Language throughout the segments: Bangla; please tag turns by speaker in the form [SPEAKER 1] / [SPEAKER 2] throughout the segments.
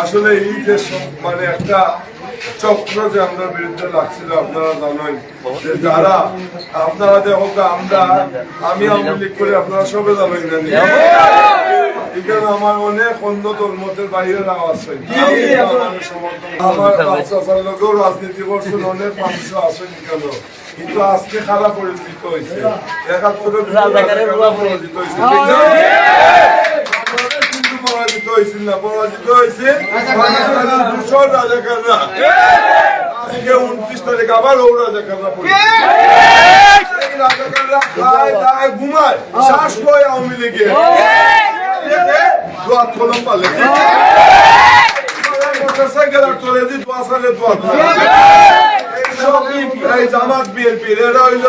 [SPEAKER 1] আসলে এই যে মানে একটা চক্র যে আমরা বিরুদ্ধে লাগছিল আপনারা জানেন। যে যারা আপনারা দেখো আমরা আমি আওয়ামী লীগ করে আপনারা সবে জানেন জানি এখানে আমার অনেক অন্য ধর্মদের বাইরে হয় আমার রাজনীতি করছেন অনেক মানুষ আছেন এখানে কিন্তু আজকে খারাপ পরিচিত হয়েছে? একাত্তরে পরাজিত হয়েছে ঠিক না? আপনারা কিন্তু পরাজিত হয়েছিল না, পরাজিত হয়েছে পাকিস্তানের দুশো রাজাকাররা। আজকে উনত্রিশ তারিখ আবার ও রাজাকাররা রাজাকাররা খায় ঘুমায়, শ্বাস লয় আওয়ামী লীগের। দোয়াত কলম পালে মোটরসাইকেল জামাত বিএনপির এরা হইল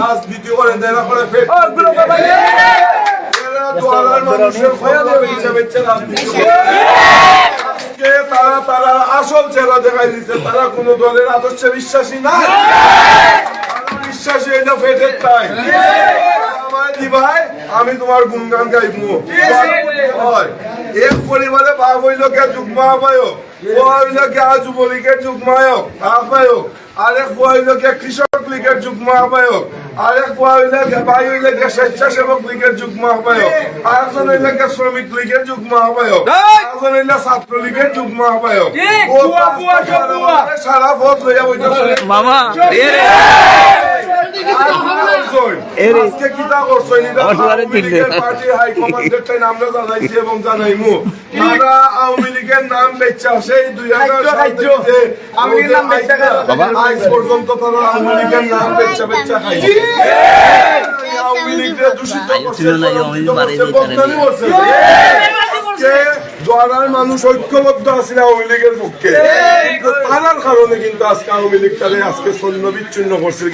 [SPEAKER 1] রাজনীতি করে, এরা করে দোয়ারার মানুষের আজকে তারা তারা আসল চেহারা দেখাই দিচ্ছে তারা কোন দলের আদর্শে বিশ্বাসী না। বিশ্বাসী এটা ফেটের তাই। আমি তোমার গুণগান গাইবো। হয়। এক পরিবারে বাপ হইল কে যুগ্ম আহ্বায়ক ও হইল কে যুবলীগের যুগ্ম আহ্বায়ক আহ্বায়ক আরেক বুয়া হইল কে কৃষক লীগের যুগ্ম আহ্বায়ক। আরেক বুয়া হইল ভাই হইল স্বেচ্ছাসেবক লীগের যুগ্ম আহ্বায়ক। আরেকজন হইল শ্রমিক লীগের যুগ্ম আহ্বায়ক। আরেকজন হইল ছাত্র লীগের যুগ্ম আহ্বায়ক। সারা ভোট লইয়া বইতেছে।
[SPEAKER 2] মামা
[SPEAKER 1] আজকে কিতা করছই নিদা
[SPEAKER 2] আমার দুয়ারে
[SPEAKER 1] আওয়ামী লীগের পার্টি হাই কমান্ডের টাইম আমরা জানাইছি এবং জানাইমু। তারা আওয়ামী লীগের নাম বেচা সেই দুই হাজার
[SPEAKER 3] বেচা খায়।
[SPEAKER 1] পর্যন্ত তারা আওয়ামী লীগের নাম বেচা বেচা খাইছে আওয়ামী লীগের দূষিত করছে
[SPEAKER 2] ছিল না, এই আওয়ামী লীগ
[SPEAKER 1] জোয়ারার মানুষ ঐক্যবদ্ধ আছিল আওয়ামী লীগের পক্ষে? তারার কারণে কিন্তু আজকে আওয়ামী লীগ তাহলে আজকে সৈন্য বিচ্ছিন্ন করছে।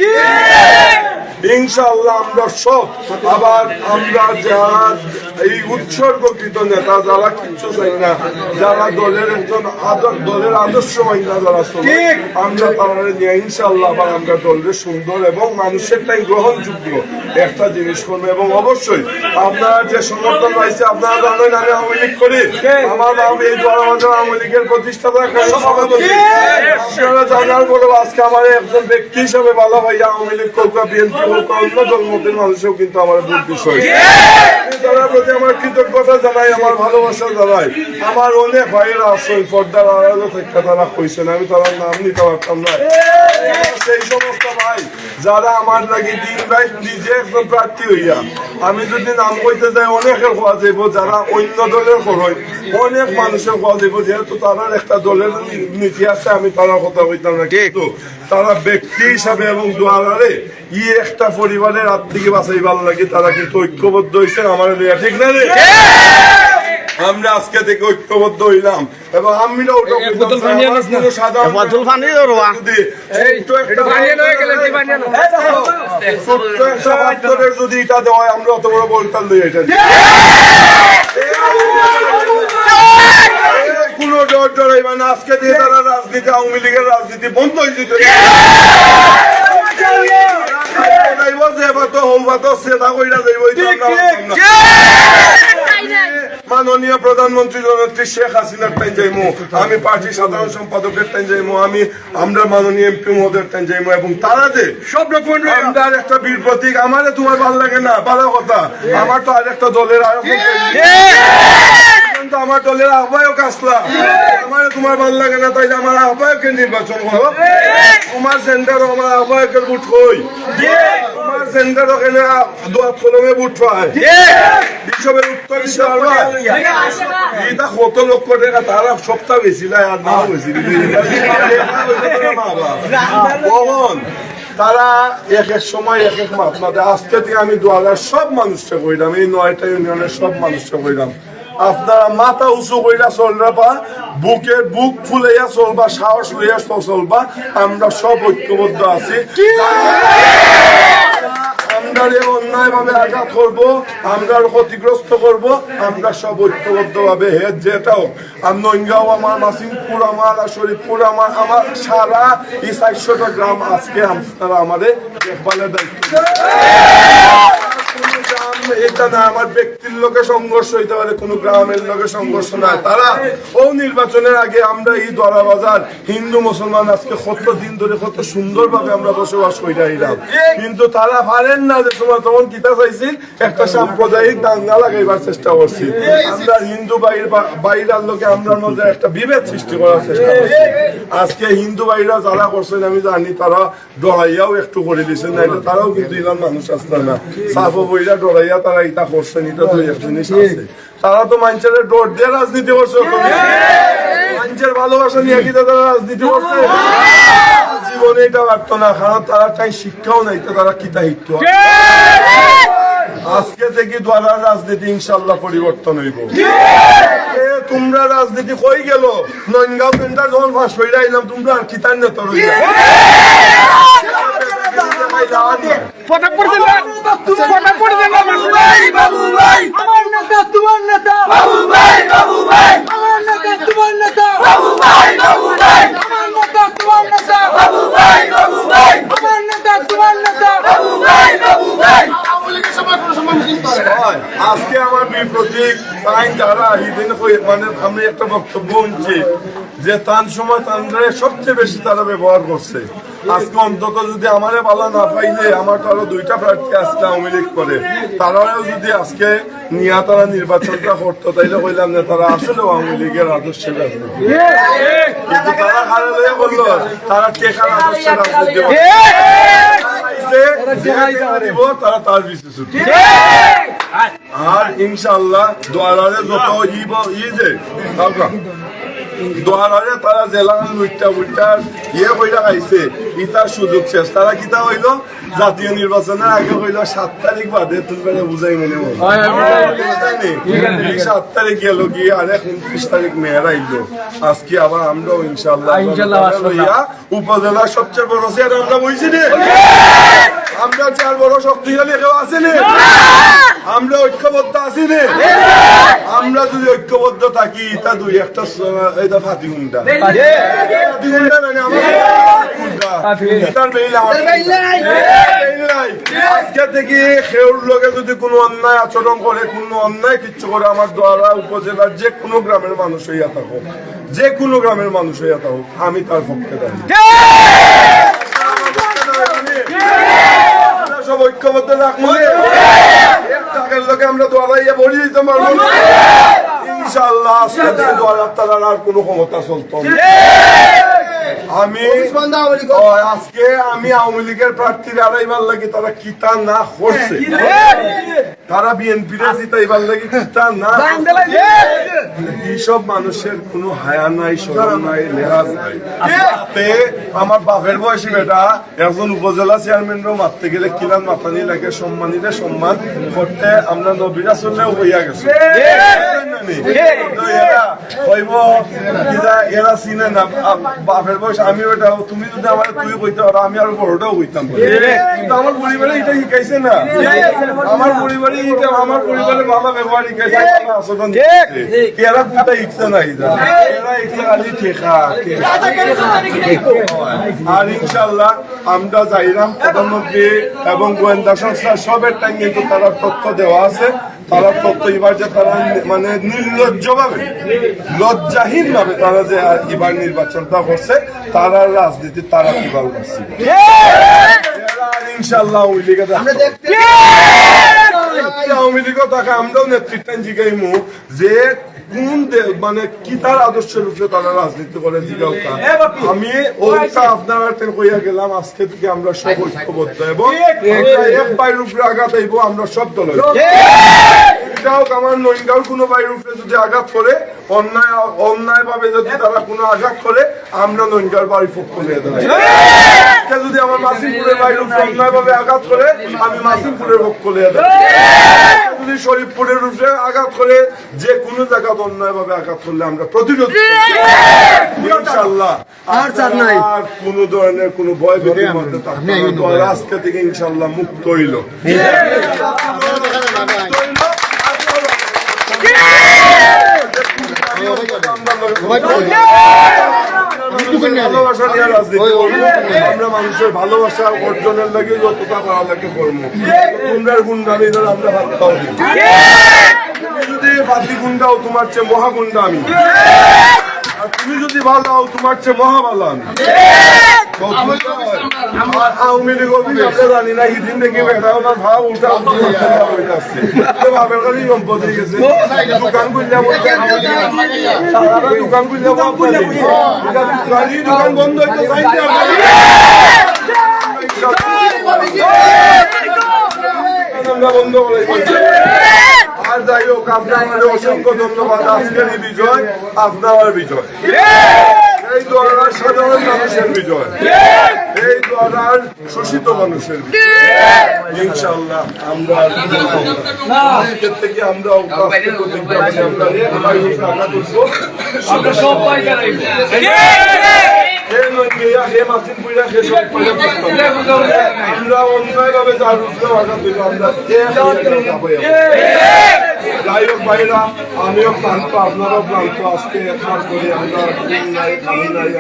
[SPEAKER 1] ইনশাআল্লাহ আমরা সব আবার আমরা যারা এই উৎসর্গকৃত নেতা যারা কিচ্ছু চাই না যারা দলের একজন আদর দলের আদর্শ মাইনা যারা চলে আমরা তারা নিয়ে ইনশাআল্লাহ আবার আমরা দলের সুন্দর এবং মানুষের টাইম গ্রহণযোগ্য একটা জিনিস করব। এবং অবশ্যই আপনারা যে সমর্থন পাইছে আপনারা জানেন আমি আওয়ামী লীগ করি। আমার বাবা এই দলবাজার আওয়ামী লীগের প্রতিষ্ঠাতা জানার আজকে আমার একজন ব্যক্তি হিসেবে আওয়ামী লীগ বিএনপি অন্য মানুষও কিন্তু আমার ভোট বিষয় তার প্রতি আমার কৃতজ্ঞতা জানাই আমার ভালোবাসা জানাই আমার অনেক ভাইয়েরা ওই পর্দার আড়ালে থেকে তারা কইছেন আমি তারা নাম নিতে পারতাম না। সেই সমস্ত ভাই যারা আমার লাগি দিন রাত নিজে একজন প্রার্থী হইয়া আমি যদি নাম কইতে যাই অনেকের হওয়া যাইব যারা অন্য দলের হয় অনেক মানুষের যাইব যেহেতু তারার একটা দলের নীতি আছে আমি তার কথা বলতাম না কিন্তু তারা ব্যক্তি হিসাবে এবং দোয়ারে ই একটা পরিবারের হাত থেকে বাঁচাইবার লাগে তারা কিন্তু ঐক্যবদ্ধ হয়েছে আমার ঠিক না রে? আমরা আজকে থেকে ঐক্যবদ্ধ হইলাম এবং আমার যদি এটা দেওয়া হয়, আমরা অত বড় বলতাম এটা। কোনো ডর ডরাইবা না। আজকে দিয়ে তারা রাজনীতি আওয়ামী লীগের রাজনীতি বন্ধ হয়ে যেত। মাননীয় প্রধানমন্ত্রী জননেত্রী শেখ হাসিনার টাইম যাইমু আমি পার্টি সাধারণ সম্পাদকের টাইম যাইমু আমি আমরা মাননীয় এমপি মহোদয়ের টাইম যাইমু এবং তারা যে সব আমার একটা বীর প্রতীক আমারে তোমার ভালো লাগে না ভালো কথা। আমার তো আর একটা দলের আয়োজন কিন্তু আমার দলের আহ্বায়ক আসলা আমার তোমার ভালো লাগে না, তাই আমার নির্বাচন তোমার আমার আহ্বায়কের বুট কই তোমার সেন্টার ওখানে বুট পায়। উত্তর এটা কত সপ্তাহ বেশি না আর বেশি কখন? তারা এক এক সময় এক এক মাপ আজকে থেকে আমি দোয়ালার সব মানুষকে কইলাম এই নয়টা ইউনিয়নের সব মানুষকে কইলাম আপনারা মাথা উঁচু কইরা চলরা পা বুকের বুক ফুলাইয়া চলবা, সাহস লইয়া চলবা, আমরা সব ঐক্যবদ্ধ আছি। ভাবে আমরা ক্ষতিগ্রস্ত করব, আমরা সব ভাবে আমার আমার গ্রাম আজকে আমাদের দায়িত্ব এটা না, আমার ব্যক্তির সংঘর্ষ হইতে পারে গ্রামের সংঘর্ষ নয় তারা ও নির্বাচনের আগে আমরা এই দরা বাজার হিন্দু মুসলমান আজকে কত দিন ধরে কত সুন্দরভাবে আমরা বসবাস কিন্তু তারা পারেন না যে সময় তখন কিতা চাইছিল একটা সাম্প্রদায়িক দাঙ্গা লাগাইবার চেষ্টা করছি। আমরা হিন্দু বাইর বাইরার লোকে আমরা একটা বিভেদ সৃষ্টি করার চেষ্টা করছি। আজকে হিন্দু যারা করছেন, আমি জানি তারা ডরাইয়াও একটু করে দিচ্ছেন না তারাও কিন্তু ইলাম মানুষ আসলে না। সাফ ডরাইয়া তারা এটা করছেন এটা তো এক জিনিস আছে। তারা তো মানুষের ডর দিয়ে রাজনীতি করছে তুমি। মানুষের ভালোবাসা নিয়ে কি তারা রাজনীতি করছে? জীবনে এটা পারতো না কারণ তারা তাই শিক্ষাও নাই তো তারা কিতা আজকে থেকে দ্বারা রাজনীতি ইনশাল্লাহ পরিবর্তন হইব। এ, তোমরা রাজনীতি কই গেল? নয়নগাঁও সেন্টার যখন ফাঁস হইরা আইলাম তোমরা আর কিতার নেতা রইলা
[SPEAKER 3] ফটাক পড়ছে না ফটাক পড়ছে না বাবু ভাই আমার নেতা তোমার নেতা বাবু ভাই বাবু ভাই আমার নেতা তোমার নেতা বাবু ভাই বাবু ভাই আমার নেতা তোমার নেতা বাবু ভাই বাবু ভাই আমার নেতা তোমার নেতা বাবু ভাই বাবু ভাই
[SPEAKER 1] হয়। আজকে আমার বিপ্রতীক তাই যারা মানে আমি একটা বক্তব্য শুনছি যে তার সময় তান্ডারে সবচেয়ে বেশি তারা ব্যবহার করছে। আজকে অন্তত যদি আমারে ভালো না পাইলে আমার তো আরও দুইটা প্রার্থী আজকে আওয়ামী লীগ করে। তারাও যদি আজকে নিয়া তারা নির্বাচনটা করতো তাইলে কইলাম না তারা আসলে আওয়ামী লীগের আদর্শের রাজনীতি। কিন্তু তারা হারালে বলল তারা টেকার আদর্শের রাজনীতি যে দিব তারা তার বিশেষ আর ইনশাল্লাহ দোয়ারে যত ইব কাউকা দোয়ারে তারা জেলা লুইটা উইটার ইয়ে কইরা খাইছে। ইতার সুযোগ শেষ। তারা কিতা হইল? জাতীয় নির্বাচনের আগে হইল সাত তারিখ বাদে তুমি বুঝাই মনে এই সাত তারিখ গেল গিয়ে আর উনত্রিশ তারিখ মেয়ের আইলো। আজকে আবার আমরাও ইনশাল্লাহ উপজেলার সবচেয়ে বড় চেয়ার আমরা বইছি আমরা চার বড় শক্তিশালী কেউ আছে রে আমরা ঐক্যবদ্ধ আছি রে আমরা যদি ঐক্যবদ্ধ থাকি তা দুই একটা এটা ফাতি হুন্ডা। ফাতি হুন্ডা মানে। আজকে থেকে খেউর লোকে যদি কোনো অন্যায় আচরণ করে কোনো অন্যায় কিচ্ছু করে আমার দ্বারা উপজেলার যে কোনো গ্রামের মানুষ হইয়া থাকুক যে কোনো গ্রামের মানুষ হইয়া থাকুক আমি তার পক্ষে দাঁড়িয়ে সব ঐক্যবদ্ধ রাখব আমরা দোয়ালাইয়া বলি দিতে পারব না। ইনশাআল্লাহ আজকে থেকে দোয়ালার তালার আর কোনো ক্ষমতা চলতো না। আমি আজকে আমি আওয়ামী লীগের আড়াইবার লাগে তারা কিতা না করছে। তারা বিএনপির জিতাইবার লাগে কিতা না এইসব মানুষের কোনো হায়া নাই সরম নাই লেহাজ নাই। আমার বাপের বয়সী বেটা একজন উপজেলা চেয়ারম্যান চেয়ারম্যানও মারতে গেলে কিলান মাতানি লাগে সম্মানীরে সম্মান করতে আমরা নবীরা চললেও হইয়া গেছে। এরা চিনে না বাপের বয়স আমি ওটা তুমি যদি আমার তুই কইতে পারো আমি আরও বড়টাও কইতাম। কিন্তু আমার পরিবারে এটা শিখাইছে না। আমার পরিবারে এটা আমার পরিবারে ভালো ব্যবহার শিখাইছে আচরণ এরা কোথায় শিখছে না এটা এরা শিখছে খালি ঠেকা আর ইনশাল্লাহ আমরা যাইরাম প্রধানমন্ত্রী এবং গোয়েন্দা সংস্থা সবের টাইম কিন্তু তারা তথ্য দেওয়া আছে। তারা তত্ত্ব এবার যে তারা মানে নির্লজ্জ ভাবে লজ্জাহীন ভাবে তারা যে এবার নির্বাচনটা করছে তারা রাজনীতি তারা কীভাবে করছে ইনশাল্লাহ আওয়ামী লীগও তাকে আমরাও নেতৃত্ব জিগাইমু যে কোন মানে কি তার আদর্শের উপরে তারা রাজনীতি করে জিগাও আমি ওইটা আপনার কইয়া গেলাম আজকে থেকে আমরা সব ঐক্যবদ্ধ। এবং এক বাইর উপরে আঘাত আইব আমরা সব দল আমার নইনগাঁও কোনো বাইরের উপরে যদি আঘাত করে অন্যায় অন্যায় ভাবে যদি তারা কোনো আঘাত করে আমরা নইনগাঁর বাড়ি পক্ষ নিয়ে দেবো। আজকে যদি আমার মাসিমপুরের অন্যায় ভাবে আঘাত করে আমি মাসিমপুরের নিয়ে দেবো যদি শরীফপুরের উপরে আঘাত করে যে কোনো জায়গা অন্যায় ভাবে আঘাত করলে আমরা প্রতিরোধ ইনশাল্লাহ আর চার নাই। আর কোন ধরনের কোন ভয় ভীতির মধ্যে থাকবে না। আজকে থেকে ইনশাল্লাহ মুক্ত হইল। মুক্ত হইল। ভালোবাসা নিয়ে রাজনীতি আমরা মানুষের ভালোবাসা অর্জনের লাগে যতটা করা লাগে করব তোমরা গুন্ডামি ধর আমরা ভাবতাম। তুমি যদি বাতি গুন্ডাও তোমার চেয়ে মহাগুন্ডা আমি। আর তুমি যদি ভালো তোমার চেয়ে মহা ভালো আমি। আর যাই হোক আপনার অসংখ্য ধন্যবাদ। আজকের বিজয় আপনার বিজয়। মানুষের বিজয়। এই দোয়ারার শোষিত মানুষের বিজয়। ইনশাল্লাহ আমরা থেকে আমরা আমরা সব হে নইয়া, হে মাসিন পুইরা, হে সব পুইরা। আমরা অন্যায়ভাবে যার উপরে আঘাত দিল, আমরা? যাই হোক ভাইরা আমিও ক্লান্ত আপনারাও ক্লান্ত আজকে একবার করে আমরা ঘুম নাই খালি নাই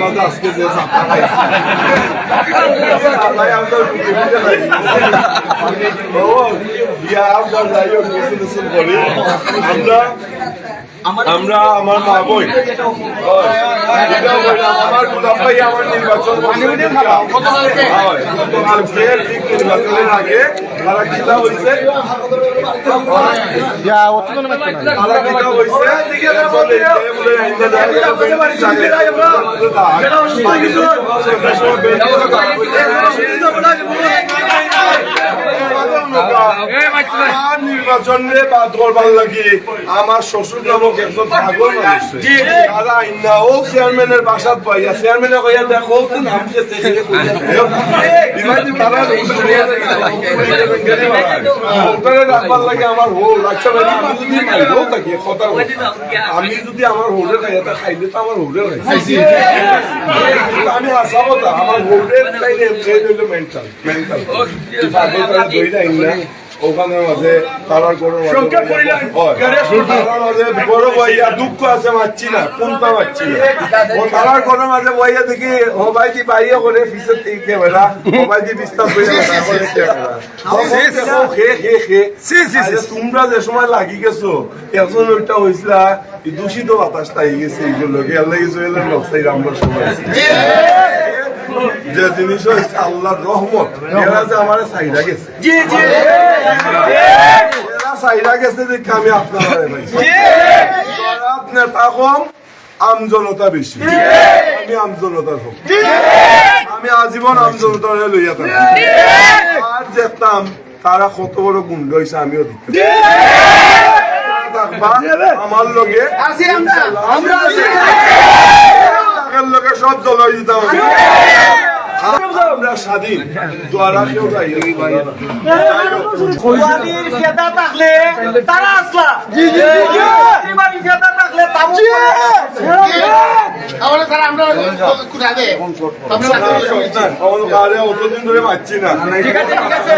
[SPEAKER 1] মাঝে আজকে যে আমরা আমরা আমরা মা বই আমার গোলাপ ভাই আমার নির্বাচন ঠিক নির্বাচনের আগে নির্বাচনে বাদ করবার লাগে আমার শ্বশুর নামক একজন পাগল তারা আইনা ও চেয়ারম্যানের বাসাত পাইয়া চেয়ারম্যানে কইয়া দেখো নাম দেখে তারা আমার হোল আচ্ছা আমি যদি আমার হোলের খাই এটা খাইলে তো আমার হোটেল খাইছি। আমি আসাবো আমার হোটেল খাইলে মেন্টাল মেন্টাল। ওখানে মাঝে তারার গরু তারার মাঝে বড় বইয়া দুঃখ আছে মারছি না কোনটা মারছি না। ও তারার মাঝে দেখি হবাই দি বাইয়া করে ফিসের থেকে ক্যামেরা হবাই দি বিস্তার করে তোমরা যে সময় লাগি গেছো এখন ওইটা হয়েছিল দূষিত বাতাস তাই গেছে এইগুলো গেল কিছু এলে নকশাই আমরা সময়। যে জিনিস হয়েছে আল্লাহর রহমত এরা যে আমার সাইডা গেছে। এরা সাইডা গেছে দেখে আমি আপনারা নেতা কম আমজনতা বেশি। আমি আমজনতার হোক। আমি আজীবন আমজনতার লইয়া থাকি আর যেতাম তারা কত বড় গুন্ড হয়েছে আমিও আমার লগে আমরা লগে সব যেতাম। আমি। আমরা স্বাধীন। দ্বারা কেউ
[SPEAKER 3] থাকলে তারা আসলা।
[SPEAKER 1] অতদিন ধরে পাচ্ছি না।
[SPEAKER 3] ঠিক আছে। ঠিক আছে।